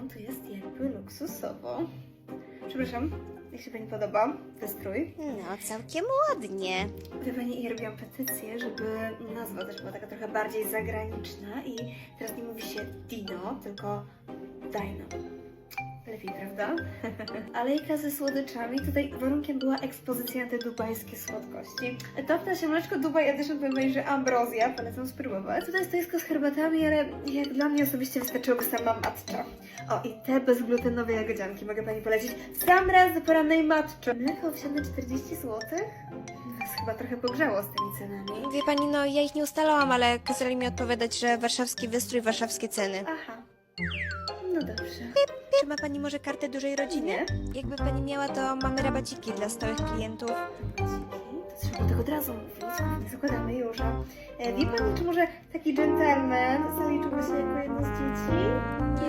Marian, to jest jakby luksusowo. Przepraszam, jak się Pani podoba wystrój? No, całkiem ładnie. Wie Pani, ja robiłam petycję, żeby nazwa też była taka trochę bardziej zagraniczna i teraz nie mówi się Dino, tylko Dino. Lepiej, prawda? Alejka ze słodyczami. Tutaj warunkiem była ekspozycja na te dubajskie słodkości. Topne się mleczko Dubaj Edition powiem że ambrozja. Polecam spróbować. Tutaj stoisko z herbatami, ale jak dla mnie osobiście wystarczyłoby sama matcha. O, i te bezglutenowe jagodzianki mogę Pani polecić. Sam raz do porannej matcha. Mleko owsiane 40 zł? Nas chyba trochę pogrzało z tymi cenami. Wie pani, no ja ich nie ustalałam, ale kazali mi odpowiadać, że warszawski wystrój, warszawskie ceny. Aha. No dobrze. Czy ma pani może kartę dużej rodziny? Nie. Jakby pani miała, to mamy rabaciki dla stałych klientów. To trzeba tego od razu mówić. Zakładamy już. a, E, wie Pani, czy może taki gentleman zaliczyłby się jako jedno z dzieci?